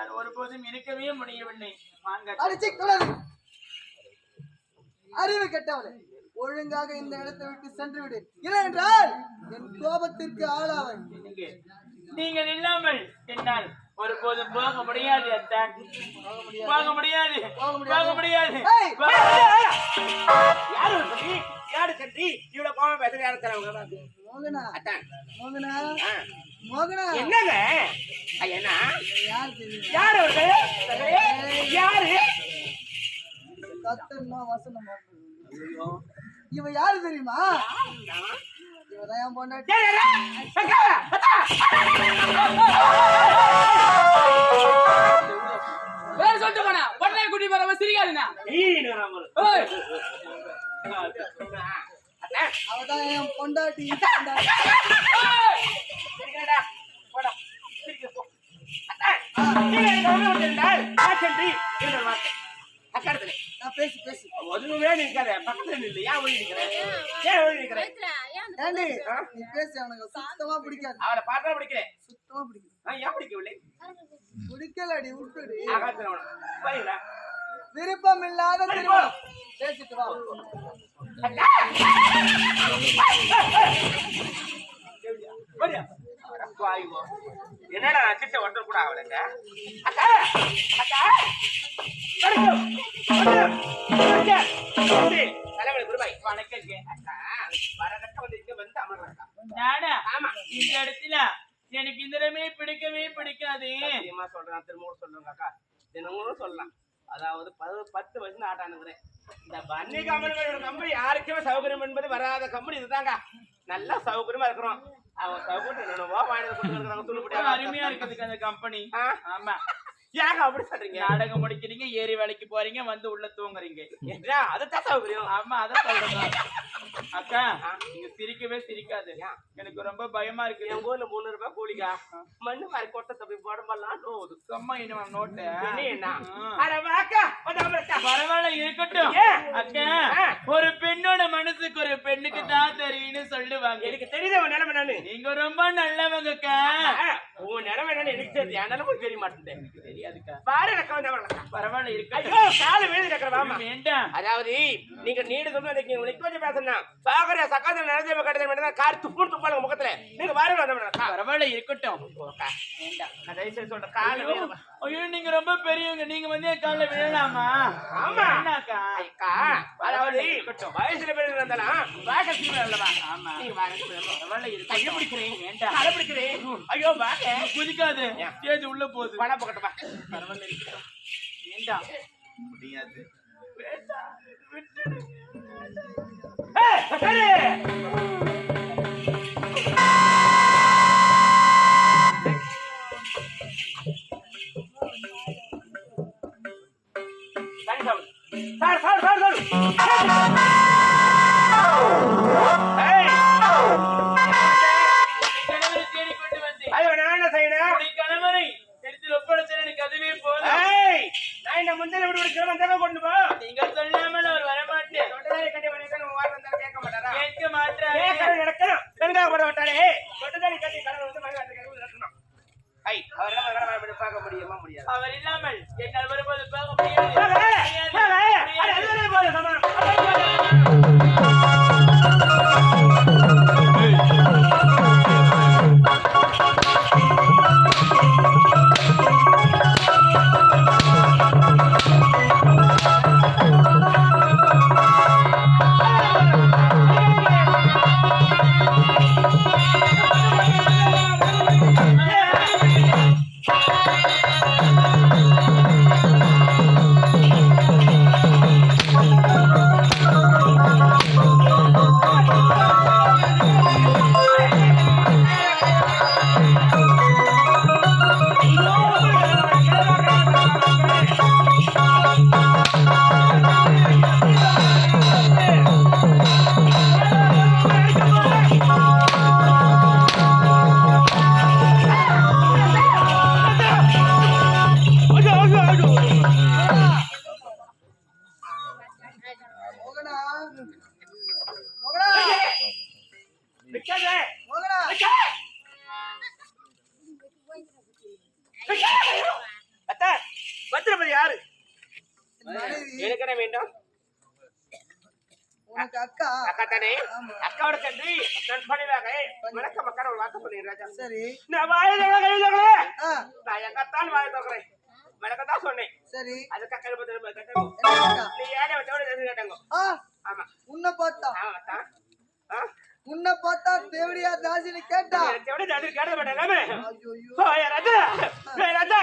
என்னால் ஒருபோதும் இருக்கவே முடியவில்லை. அறிவு கெட்டவளே ஒழுங்காக இந்த இடத்தை விட்டு சென்று விடு. இல்லை என்றால் என் கோபத்திற்கு நீங்க- நீங்கள் இல்லாமல் என்னால் ஒருபோதும் போக முடியாது அத்தான் போக முடியாது. போக முடியாது! யாரு சொல்லி யாரு கட்டி இவ்வளவு கோவம் பேசுற யாரு தரவங்க மோகனா. அத்தான் மோகனா. மோகனா. என்னங்க? ஐயனா? யார் தெரியும்? யார் அவர்கள் யாரு? கத்தன்னா வசனம். இவ யாரு தெரியுமா? இவதான் என் பொண்டாட்டி. வேற சொல்லிட்டு போனா. பொண்ணை குட்டி போறவ சிரிக்காதுண்ணா அவதான் என் பொண்டாட்டி. சென்று இன்னொரு வார்த்தை. அக்காடத்திலே. நான் பேசு பேசு. ஒதுங்கவே நிற்காத பக்கத்துல நில்லு. ஏன் ஓடி நிக்கிற ஏன் ஓடி நிக்கிற ஏண்டி நீ பேசு எனக்கு சுத்தமா பிடிக்காது. அவளை பார்த்தா பிடிக்கிறேன் சுத்தமா பிடிக்காது நான் ஏன் பிடிக்கவில்லை? பிடிக்கலடி விட்டுடி. ஆகாத்துல அவனை. போறீங்களா விருப்பம் இல்லாத திருமணம். பேசிட்டு வா. என்னடா அச்சிச்ச ஒருத்தர் கூட அவளுங்க அக்கா அக்கா வணக்கம் வணக்கம் வணக்கம். அக்கா வரகட்ட வந்து இங்க வந்து அமர்றாக்கா நானா ஆமா. இந்த இடத்துல எனக்கு இந்த இடமே பிடிக்கவே பிடிக்காது. சத்தியமா சொல்றேன் திரும்ப சொல்றேங்க அக்கா. தினமும் சொல்லலாம். அதாவது பது பத்து வருஷம் ஆட்டானுங்கிறேன் இந்த பன்னி கம்பெனி யாருக்குமே சௌகரியம் என்பது வராத கம்பெனி இதுதாங்க நல்லா சௌகரியமா இருக்கிறோம். அவன் என்னென்னவோ கொடுத்துருக்காங்க அருமையா இருக்குதுக்கு அந்த கம்பெனி ஆ? ஆமா. ஏங்க அப்படி சொல்றீங்க? நாடகம் முடிக்கிறீங்க ஏறி வேலைக்கு போறீங்க வந்து உள்ள தூங்குறீங்க. அதுதான் சௌகரியம். ஆமா அதான் சொல்றேன் அக்கா நீங்க சிரிக்கவே சிரிக்காது? எனக்கு ரொம்ப பயமா இருக்கு என் ஊர்ல முந்நூறு ரூபாய் கூலிக்கா மண்ணு மாதிரி கொட்டை தப்பி உடம்பெல்லாம் நோவுது சும்மா இன்னும் நோட்டு. என்ன என்ன? பரவாயில்ல இருக்கட்டும்? அக்கா. ஒரு பெண்ணோட மனசுக்கு ஒரு பெண்ணுக்கு தான் தெரியும்னு சொல்லுவாங்க. எனக்கு தெரியுது உன் நிலைமை நானு நீங்க ரொம்ப நல்லவங்க அக்கா ஆ, உன் நிலைமை என்னன்னு எனக்கு தெரியும் என் நிலைமை தெரிய மாட்டேன் தெரியாதுக்கா. பாரு அமர்த்தா பரவாயில்ல ஐயோ கால வீடு இருக்கிற வாமா வேண்டாம். அதாவது நீங்க நீடு நீங்க நிக்க வச்சு பேசணும் பாக்குற சக்காத நினைச்ச கட்டதை மட்டும் கார் துப்பு துப்பாளுங்க முகத்துல. நீங்க பாருங்க வந்த பரவாயில்ல இருக்கட்டும். வேண்டாம். சொல்ற கால ஐயோ, ஐயோ நீங்க ரொம்ப பெரியவங்க. நீங்க வந்து என் கால்ல விழலாமா? ஆமா. அதாவது வயசுல பேர் இருந்தாலும் வாக சீமை அல்லவா ஆமா. நீங்க வாங்க கையை இருக்கட்டும் பிடிக்கிறேன் வேண்டாம் கரை பிடிக்கிறேன். ஐயோ வாங்க. குதிக்காது. ஸ்டேஜ் உள்ள போகுது. பணம் பக்கட்டப்பா பரவாயில்ல இருக்கட்டும். வேண்டாம் முடியாது. வேண்டாம் விட்டுடு. ஏய், சரி. ஏய். கணவரை தேடிக்கொண்டு வந்தேன் ஐயோ, நான் என்ன செய்யணும்? கணவரை எடுத்து ஒப்படைச்சேன் எனக்கு அதுவே போதும் நான் இந்த முந்தின வீடு ஒரு கிழமை தடவை கொண்டு முடியாது. அவர் இல்லாமல் என்னால் வரும்போது போக முடியாது. தானே. அக்காவோட நான் பணிவாக வணக்கம் மக்கள் ஒரு வார்த்தை சொல்லிடுறேன் ராஜா. சரி. நான் வாயை கையிலே நான் எங்கத்தான் வாயை திறக்கிறேன் வணக்கம் தான் சொன்னேன். சரி. அதுக்கு அக்கா அக்கா? நீ ஏழை வச்சோட எதுவும் கேட்டாங்க. ஆமா. உன்னை பார்த்தா. ஆமா உன்னை பார்த்தா தேவடியா தாசினி கேட்டா. கேட்டது மாட்டேன் ராஜா. ஏ ராஜா.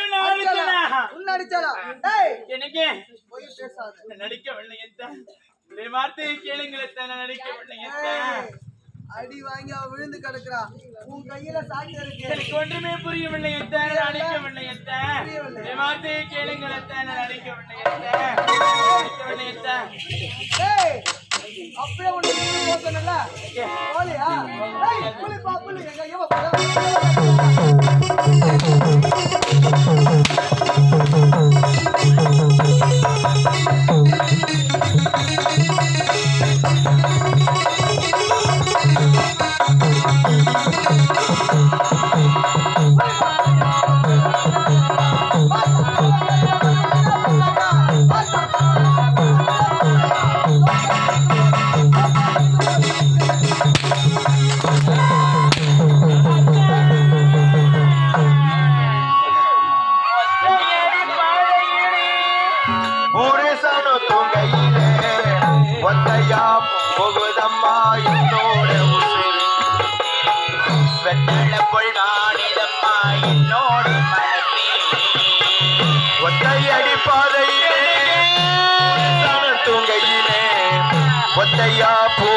என்ன அடி டேய் எனக்கு எத்தன் இந்த வார்த்தையை கேளுங்கள் எத்தன் ஏய், அடி வாங்கி அவ விழுந்து கிடக்குறா. உன் கையில சாட்சி இருக்கு. எனக்கு ஒன்றுமே புரியவில்லை எத்தன் நான் நடிக்கவில்லை எத்தன்? புரியவில்லை. இந்த வார்த்தையை கேளுங்கள் எத்தன் நான் நடிக்கவில்லை எத்தன்? நடிக்கவில்லை எத்தன்? டேய் அப்படியே போக சொன்னேன்ல? போலியா புலி பா புலி. எங்க ஐயோ ஐயா போகுதம்மா என்னோட உசிர் வெத்தல பொள்ளாடிதம்மா என்னோட மனசே ஒத்தையடி பாதையிலே தூங்கையிலே ஒத்தையா போ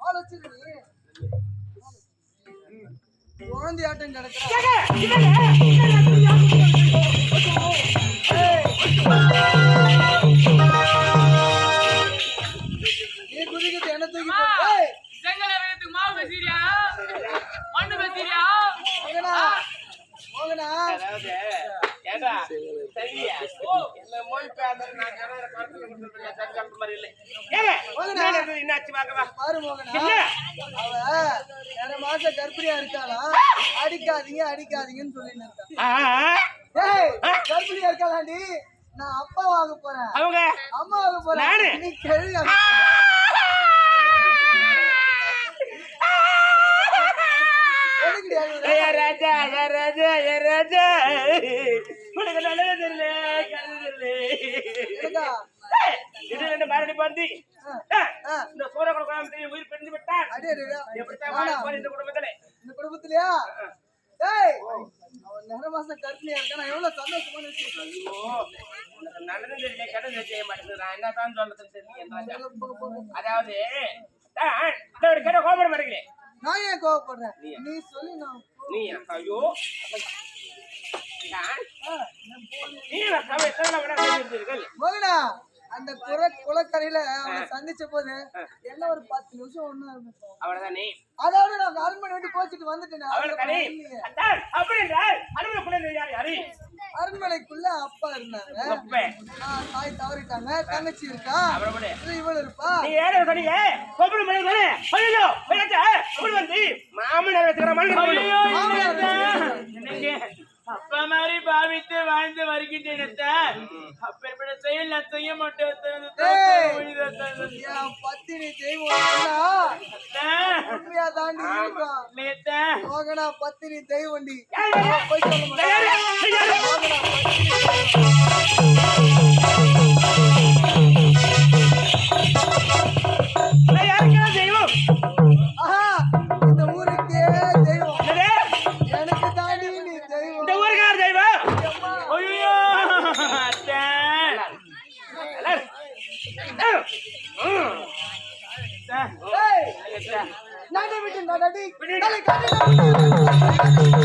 ஆள் வச்சிரு நீ. குதிக்கிறது என்ன தூக்கி மாவு பேசுறியா மண்ணு பேசுறியா மோகனா, மோகனா. மாசம் கர்ப்பிணியா இருக்காளா அடிக்காதீங்க அடிக்காதீங்கன்னு சொல்லின்னு இருக்கா கர்ப்பிணியா இருக்காளாண்டி நான் அப்பா வாங்க போறேன் அவங்க அம்மா வாங்க போறேன்? நீ கழுவி ராஜா ராஜா ராஜா உனக்கு நல்லது தெரியல கெட்டது தெரியல எனக்கா? இது ரெண்டு மாரடி பாந்தி ஆ. இந்த சூரகுல குழந்தை உயிர் பிரிந்து விட்டான். எப்படித்தான் இந்த குடும்பத்திலே? இந்த குடும்பத்திலயா? நேர மாசம் கர்ப்பிணியா இருக்கா நான் எவ்வளவு சந்தோஷமான விஷயம். ஐயோ உனக்கு நல்லதும் தெரியல கெட்டதும் செய்ய மாட்டேங்குது நான் என்னதான் சொல்றதுன்னு தெரியல ராஜா. அதாவது தான், கேட்ட கோபம் மாட்டேங்கிறேன் நான் ஏன் நீ சொல்லி நான் நீ ஐயோ. மோகனா அந்த குர குளக்கரையில அவனை சந்திச்ச போது என்ன ஒரு பத்து நிமிஷம் ஒண்ணு அவ்வளவுதானே? அதோட நான் அரண்மனை விட்டு கோச்சிட்டு வந்துட்டேன் அரண்மனைக்குள்ள அப்பா இருந்தாங்க தாய் தவறிட்டாங்க தங்கச்சி இருக்கா? இவள் இருப்பா? மாமனார் மாமனார் மாதிரி பாவித்து வாழ்ந்து வருகின்றேன் அத்தான். அப்பேற்பட்ட செயல் நான் செய்ய மாட்டேன் பத்தினி தெய்வம் பத்தினி தெய்வண்டி? போய் சொல்ல நடு விட்டு